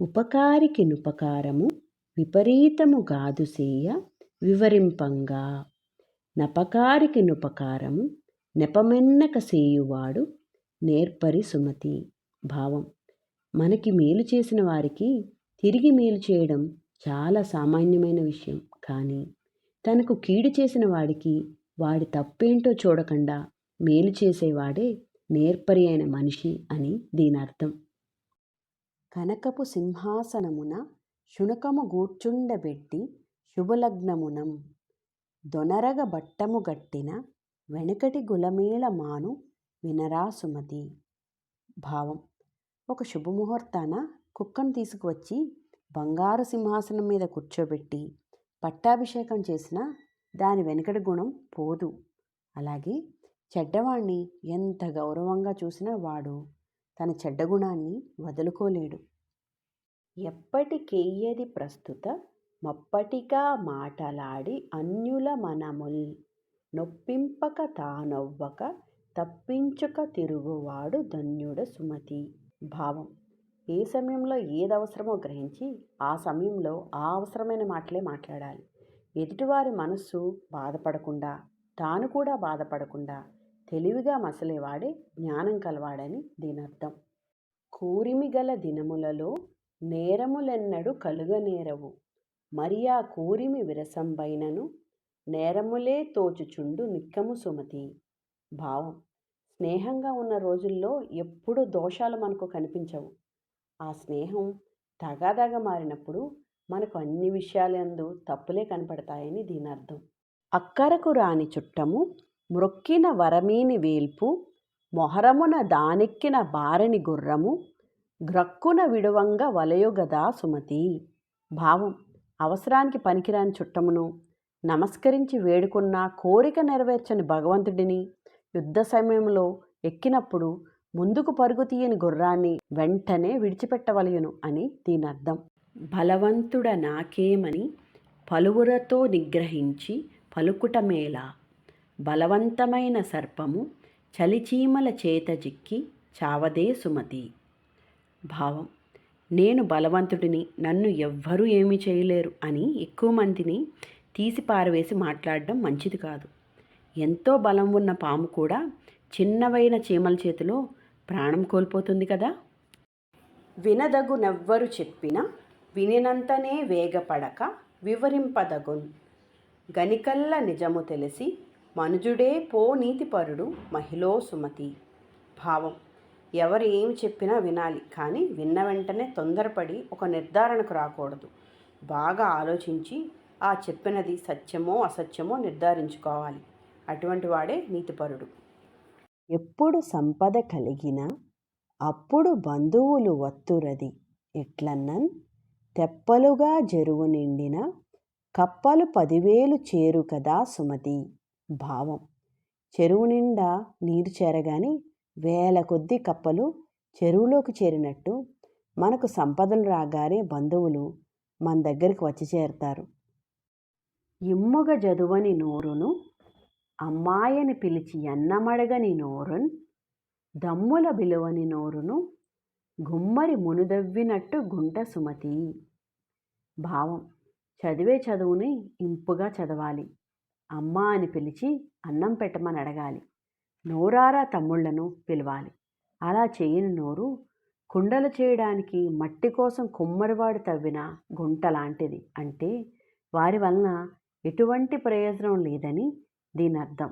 ఉపకారికి నుపకారము విపరీతము గాదుసేయ వివరింపంగా. నపకారికి నుపకారము నెపమెన్నక సేయువాడు నేర్పరి సుమతి. భావం. మనకి మేలు చేసిన వారికి తిరిగి మేలు చేయడం చాలా సామాన్యమైన విషయం. కానీ తనకు కీడు చేసిన వాడికి వాడి తప్పేంటో చూడకుండా మేలు చేసేవాడే నేర్పరి అయిన మనిషి అని దీని అర్థం కనకపు సింహాసనమున శునకము గూర్చుండబెట్టి శుభలగ్నమునం. దొనరగ బట్టము గట్టిన వెనకటి గులమేళ మాను వినరా సుమతి. భావం. ఒక శుభముహూర్తాన కుక్కను తీసుకువచ్చి బంగారు సింహాసనం మీద కూర్చోబెట్టి పట్టాభిషేకం చేసిన దాని వెనకటి గుణం పోదు. అలాగే చెడ్డవాణ్ణి ఎంత గౌరవంగా చూసినా వాడు తన చెడ్డ గుణాన్ని వదులుకోలేడు. ఎప్పటికెయ్యది ప్రస్తుత? మప్పటిగా మాటలాడి అన్యుల మనముల్ నొప్పింపక తానొవ్వక తప్పించుక తిరుగువాడు ధన్యుడ సుమతి. భావం. ఏ సమయంలో ఏది అవసరమో గ్రహించి ఆ సమయంలో ఆ అవసరమైన మాటలే మాట్లాడాలి. ఎదుటివారి మనస్సు బాధపడకుండా తాను కూడా బాధపడకుండా తెలివిగా మసలేవాడే జ్ఞానం కలవాడని దీనర్థం. కూరిమి గల దినములలో నేరములెన్నడు కలుగనేరవు. మరి ఆ కూరిమి విరసంబైనను నేరములే తోచుచుండు నిక్కము సుమతి. భావం. స్నేహంగా ఉన్న రోజుల్లో ఎప్పుడు దోషాలు మనకు కనిపించవు. ఆ స్నేహం తగాదాగా మారినప్పుడు మనకు అన్ని విషయాలందు తప్పులే కనపడతాయని దీని అర్థం అక్కరకు రాని చుట్టము మ్రొక్కిన వరమీని వేల్పు మొహరమున దానెక్కిన బారని గుర్రము గ్రక్కున విడువంగ వలయుగదా సుమతి. భావం అవసరానికి పనికిరాని చుట్టమును నమస్కరించి వేడుకున్న కోరిక నెరవేర్చని భగవంతుడిని యుద్ధ సమయంలో ఎక్కినప్పుడు ముందుకు పరుగు తీయని గుర్రాన్ని వెంటనే విడిచిపెట్టవలయును అని దీని అర్థం బలవంతుడ నాకేమని పలువురతో నిగ్రహించి పలుకుటమేళ బలవంతమైన సర్పము చలిచీమల చేత జిక్కి చావదే సుమతి. భావం నేను బలవంతుడిని నన్ను ఎవ్వరూ ఏమీ చేయలేరు అని ఎక్కువ మందిని తీసి పారవేసి మాట్లాడడం మంచిది కాదు. ఎంతో బలం ఉన్న పాము కూడా చిన్నవైన చీమల చేతిలో ప్రాణం కోల్పోతుంది కదా? వినదగునెవ్వరు చెప్పిన వినినంతనే వేగపడక వివరింపదగున్. గనికల్ల నిజము తెలిసి మనుజుడే పో నీతిపరుడు మహిళో సుమతి. భావం. ఎవరు ఏమి చెప్పినా వినాలి కానీ విన్న వెంటనే తొందరపడి ఒక నిర్ధారణకు రాకూడదు. బాగా ఆలోచించి ఆ చెప్పినది సత్యమో అసత్యమో నిర్ధారించుకోవాలి. అటువంటి వాడే నీతిపరుడు. ఎప్పుడు సంపద కలిగిన అప్పుడు బంధువులు వత్తురది. ఎట్లన్నన్? తెప్పలుగా జరువు నిండిన కప్పలు పదివేలు చేరు కదా సుమతి. భావం. చెరువు నిండా నీరు చేరగాని వేల కొద్ది కప్పలు చెరువులోకి చేరినట్టు మనకు సంపదలు రాగానే బంధువులు మన దగ్గరికి వచ్చి చేరతారు. ఇమ్ముగ జదువని నోరును అమ్మాయని పిలిచి ఎన్నమడగని నోరున్ దమ్ముల బిలువని నోరును గుమ్మరి మునుదవ్వినట్టు గుంట సుమతి. భావం. చదివే చదువుని ఇంపుగా చదవాలి. అమ్మ అని పిలిచి అన్నం పెట్టమని అడగాలి. నోరారా తమ్ముళ్ళను పిలవాలి. అలా చేయని నోరు కుండలు చేయడానికి మట్టి కోసం కుమ్మరివాడు తవ్విన గుంట లాంటిది అంటే వారి వలన ఎటువంటి ప్రయోజనం లేదని దీని అర్థం